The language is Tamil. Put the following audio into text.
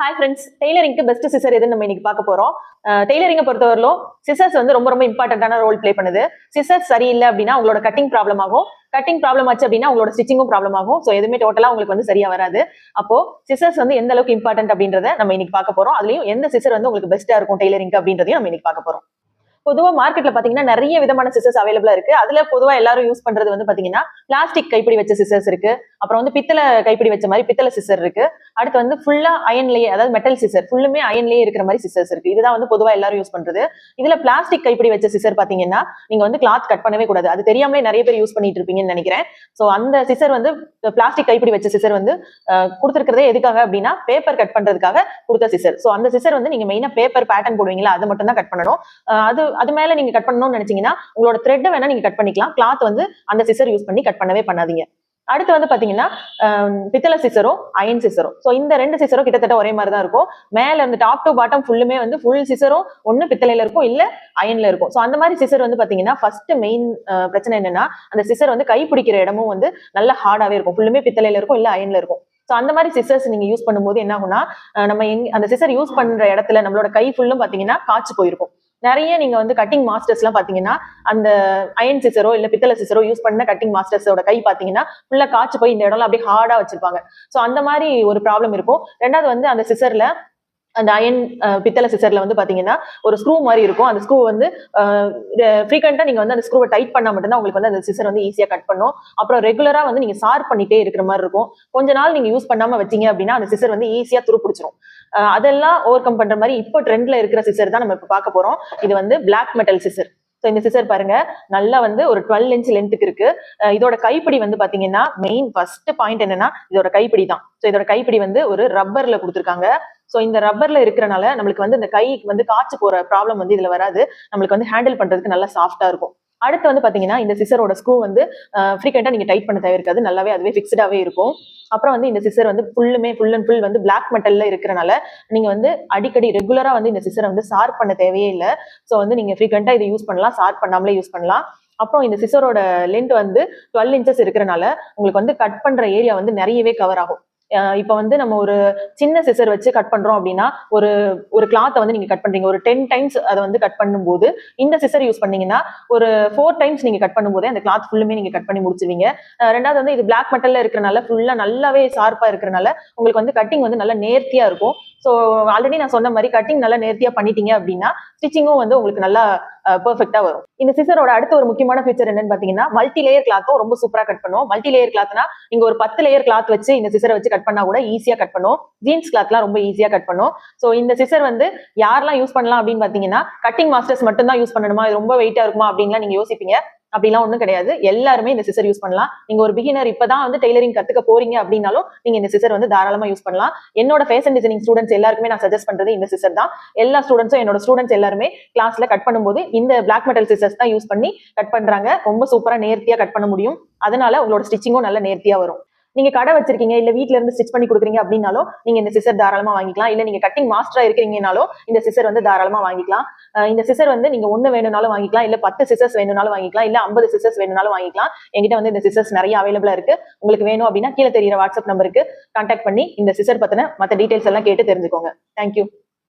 ஹாய் ஃப்ரெண்ட்ஸ் டெய்லரிங்க்கு பெஸ்ட் சிசர் எதுன்னு நம்ம இன்னைக்கு பார்க்க போறோம். டெய்லரிங்கை பொறுத்தவரையிலும் சிசர்ஸ் வந்து ரொம்ப ரொம்ப இம்பார்ட்டன்டான ரோல் பிளே பண்ணுது. சிசர்ஸ் சரியில்லை அப்படின்னா உங்களோட கட்டிங் ப்ராப்ளம் ஆகும். கட்டிங் ப்ராப்ளம் ஆச்சு அப்படின்னா உங்களோட ஸ்டிச்சிங்கும் ப்ராப்ளம் ஆகும். ஸோ எதுவுமே டோட்டலாக உங்களுக்கு வந்து சரியா வராது. அப்போ சிசர்ஸ் வந்து எந்த அளவுக்கு இம்பார்ட்டன்ட் அப்படின்றத நம்ம இன்னைக்கு பார்க்க போறோம். அதுலயும் எந்த சிசர் வந்து உங்களுக்கு பெஸ்ட்டா இருக்கும் டெய்லரிங் அப்படின்றதையும் நம்ம இன்னைக்கு பார்க்க போறோம். பொதுவா மார்க்கெட்ல பாத்தீங்கன்னா நிறைய விதமான சிசர்ஸ் அவைலபிளா இருக்கு. அதுல பொதுவா எல்லாரும் யூஸ் பண்றது வந்து பாத்தீங்கன்னா பிளாஸ்டிக் கைப்பிடி வச்ச சிசர்ஸ் இருக்கு. அப்புறம் வந்து பித்தளை கைப்பிடி வச்ச மாதிரி பித்தளை சிசர் இருக்கு. அடுத்து வந்து ஃபுல்லா அயன்லயே அதாவது மெட்டல் சிசர் ஃபுல்லுமே அயன்லயே இருக்கிற மாதிரி சிசர்ஸ் இருக்கு. இதுதான் வந்து பொதுவா எல்லாரும் யூஸ் பண்றது. இதுல பிளாஸ்டிக் கைப்பிடி வச்ச சிசர் பாத்தீங்கன்னா நீங்க வந்து கிளாத் கட் பண்ணவே கூடாது. அது தெரியாமலே நிறைய பேர் யூஸ் பண்ணிட்டு இருப்பீங்கன்னு நினைக்கிறேன். சோ அந்த சிசர் வந்து பிளாஸ்டிக் கைப்பிடி வச்ச சிசர் வந்து கொடுத்துருக்கிறதே எதுக்காக அப்படின்னா பேப்பர் கட் பண்றதுக்காக கொடுத்த சிசர் சோ அந்த சிசர் வந்து நீங்க மெயினா பேப்பர் பேட்டர்ன் போடுவீங்களா? அது மட்டும் தான் கட் பண்ணணும் அது அது மேல நீங்க கட் பண்ணணும்னு நினைச்சீங்கன்னா உங்களோட த்ரெட் வேணா நீங்க கட் பண்ணிக்கலாம். கிளாத் வந்து அந்த சிசர் யூஸ் பண்ணி கட் பண்ணவே பண்ணாதீங்க. அடுத்து வந்து பாத்தீங்கன்னா பித்தளை சிசரும் அயன் சிசரும் ஸோ இந்த ரெண்டு சிசரும் கிட்டத்தட்ட ஒரே மாதிரி தான் இருக்கும். மேல இருந்து டாப் டு பாட்டம் ஃபுல்லுமே வந்து ஃபுல் சிசரும் ஒன்னு பித்தளையில இருக்கும் இல்ல அயன்ல இருக்கும். ஸோ அந்த மாதிரி சிசர் வந்து பாத்தீங்கன்னா ஃபர்ஸ்ட் மெயின் பிரச்சனை என்னன்னா அந்த சிசர் வந்து கை பிடிக்கிற இடமும் வந்து நல்ல ஹார்டாவே இருக்கும். ஃபுல்லுமே பித்தளையில இருக்கும் இல்ல அயன்ல இருக்கும். ஸோ அந்த மாதிரி சிசர்ஸ் நீங்க யூஸ் பண்ணும்போது என்ன ஆகும்னா நம்ம அந்த சிசர் யூஸ் பண்ற இடத்துல நம்மளோட கை ஃபுல்லும் பாத்தீங்கன்னா காய்ச்சி போயிருக்கும். நிறைய நீங்க வந்து கட்டிங் மாஸ்டர்ஸ் எல்லாம் பாத்தீங்கன்னா அந்த அயன் சிசரோ இல்ல பித்தளை சிசரோ யூஸ் பண்ண கட்டிங் மாஸ்டர்ஸோட கை பாத்தீங்கன்னா ஃபுல்லா காய்ச்சி போய் இந்த இடம்லாம் அப்படியே ஹார்டா வச்சிருப்பாங்க. சோ அந்த மாதிரி ஒரு ப்ராப்ளம் இருக்கும். ரெண்டாவது வந்து அந்த சிசர்ல அந்த அயன் பித்தளை சிசர்ல வந்து பாத்தீங்கன்னா ஒரு ஸ்க்ரூ மாதிரி இருக்கும். அந்த ஸ்க்ரூ வந்து ஃப்ரீக்வெண்டா நீங்க வந்து அந்த ஸ்க்ரூவை டைட் பண்ணா மட்டும்தான் உங்களுக்கு வந்து அந்த சிசர் வந்து ஈஸியா கட் பண்ணும். அப்புறம் ரெகுலரா வந்து நீங்க ஷார்ப் பண்ணிட்டே இருக்கிற மாதிரி இருக்கும். கொஞ்ச நாள் நீங்க யூஸ் பண்ணாம வச்சீங்க அப்படின்னா அந்த சிசர் வந்து ஈஸியா துருப்பிடிச்சிரும். அதெல்லாம் ஓவர் கம் பண்ற மாதிரி இப்போ ட்ரெண்ட்ல இருக்கிற சிசர் தான் நம்ம இப்போ பார்க்க போறோம். இது வந்து பிளாக் மெட்டல் சிசர் ஸோ இந்த சிசர் பாருங்க நல்லா வந்து ஒரு டுவெல் இன்ச் லென்த்துக்கு இருக்கு. இதோட கைப்பிடி வந்து பாத்தீங்கன்னா மெயின் ஃபர்ஸ்ட் பாயிண்ட் என்னன்னா இதோட கைப்பிடி தான். ஸோ இதோட கைப்பிடி வந்து ஒரு ரப்பர்ல கொடுத்துருக்காங்க. ஸோ இந்த ரப்பர்ல இருக்கிறனால நம்மளுக்கு வந்து இந்த கைக்கு வந்து காய்ச்சி போற ப்ராப்ளம் வந்து இதுல வராது. நம்மளுக்கு வந்து ஹேண்டில் பண்றதுக்கு நல்லா சாஃப்டா இருக்கும். அடுத்து வந்து பாத்தீங்கன்னா இந்த சிசரோட ஸ்க்ரூ வந்து ஃப்ரீக்வெண்டா நீங்க டைட் பண்ண தேவையிருக்காது நல்லாவே அதுவே ஃபிக்ஸ்டாவே இருக்கும். அப்புறம் வந்து இந்த சிசர் வந்து ஃபுல்லுமே ஃபுல் அண்ட் ஃபுல் வந்து பிளாக் மெட்டல்ல இருக்கிறனால நீங்க வந்து அடிக்கடி ரெகுலரா வந்து இந்த சிசரை வந்து ஷார்ப் பண்ண தேவையே இல்லை. ஸோ வந்து நீங்க ஃப்ரீக்வெண்டா இதை யூஸ் பண்ணலாம். ஷார்ப் பண்ணாமலே யூஸ் பண்ணலாம். அப்புறம் இந்த சிசரோட லென்த் வந்து டுவெல் இன்ச்சஸ் இருக்கிறனால உங்களுக்கு வந்து கட் பண்ற ஏரியா வந்து நிறையவே கவர் ஆகும். இப்ப வந்து நம்ம ஒரு சின்ன சிசர் வச்சு கட் பண்றோம் அப்படின்னா ஒரு ஒரு கிளாத்தை வந்து நீங்க கட் பண்றீங்க. ஒரு டென் டைம்ஸ் அதை வந்து கட் பண்ணும்போது இந்த சிசர் யூஸ் பண்ணீங்கன்னா ஒரு ஃபோர் டைம்ஸ் நீங்க கட் பண்ணும்போதே அந்த கிளாத் ஃபுல்லுமே நீங்க கட் பண்ணி முடிச்சுவீங்க ரெண்டாவது வந்து இது பிளாக் மெட்டல்ல இருக்கிறனால ஃபுல்லா நல்லாவே ஷார்ப்பா இருக்கிறனால உங்களுக்கு வந்து கட்டிங் வந்து நல்லா நேர்த்தியா இருக்கும். ஸோ ஆல்ரெடி நான் சொன்ன மாதிரி கட்டிங் நல்லா நேர்த்தியா பண்ணிட்டீங்க அப்படின்னா ஸ்டிச்சிங்கும் வந்து உங்களுக்கு நல்லா பெர்ஃபெக்டா வரும். இந்த சிசரோட அடுத்த ஒரு முக்கியமான ஃபீச்சர் என்னன்னு பாத்தீங்கன்னா மல்டி லேயர் கிளாத்தும் ரொம்ப சூப்பரா கட் பண்ணும். மல்டி லேயர் கிளாத்னா நீங்க ஒரு பத்து லேயர் கிளாத் வச்சு இந்த சிசரை வச்சு கட் பண்ணா கூட ஈஸியா கட் பண்ணும். ஜீன்ஸ் கிளாத்லாம் ரொம்ப ஈஸியா கட் பண்ணும். ஸோ இந்த சிசர் வந்து யாரெல்லாம் யூஸ் பண்ணலாம் அப்படின்னு பாத்தீங்கன்னா கட்டிங் மாஸ்டர்ஸ் மட்டும் தான் யூஸ் பண்ணணுமா? இது ரொம்ப வெயிட்டா இருக்குமா? அப்படின்லாம் நீங்க யோசிப்பீங்க. அப்படிலாம் ஒண்ணும் கிடையாது. எல்லாருமே இந்த சிசர் யூஸ் பண்ணலாம். நீங்க ஒரு பிகினர் இப்பதான் வந்து டெய்லரிங் கத்துக்க போறீங்க அப்படின்னாலும் நீங்க இந்த சிசர் வந்து தாராளமா யூஸ் பண்ணலாம். என்னோட ஃபேஷன் டிசைனிங் ஸ்டூடெண்ட்ஸ் எல்லாருக்குமே நான் சஜஸ்ட் பண்றது இந்த சிசர் தான். எல்லா ஸ்டூடெண்ட்ஸும் என்னோட ஸ்டூடெண்ட்ஸ் எல்லாருமே கிளாஸ்ல கட் பண்ணும்போது இந்த பிளாக் மெட்டல் சிசர்ஸ் தான் யூஸ் பண்ணி கட் பண்றாங்க. ரொம்ப சூப்பரா நேர்த்தியா கட் பண்ண முடியும். அதனால உங்களோட ஸ்டிச்சிங்கும் நல்ல நேர்த்தியா வரும். நீங்க கடை வச்சிருக்கீங்க இல்ல வீட்ல இருந்து ஸ்டிச் பண்ணி கொடுக்குறீங்க அப்படின்னாலும் நீங்க இந்த சிசர் தாராளமா வாங்கிக்கலாம். இல்ல நீங்க கட்டிங் மாஸ்டரா இருக்கிறீங்கனாலும் இந்த சிசர் வந்து தாராளமா வாங்கிக்கலாம். இந்த சிசர் வந்து நீங்க ஒண்ணு வேணும்னாலும் வாங்கிக்கலாம் இல்ல பத்து சிசர்ஸ் வேணும்னாலும் வாங்கிக்கலாம் இல்ல ஐம்பது சிசர்ஸ் வேணும்னாலும் வாங்கிக்கலாம். என்கிட்ட வந்து இந்த சிசர்ஸ் நிறைய அவைலபிளா இருக்கு. உங்களுக்கு வேணும் அப்படின்னா கீழே தெரியுற வாட்ஸ்அப் நம்பருக்கு கான்டாக்ட் பண்ணி இந்த சிசர் பத்தின மத்த டீடைல்ஸ் எல்லாம் கேட்டு தெரிஞ்சுக்கோங்க. தேங்க்யூ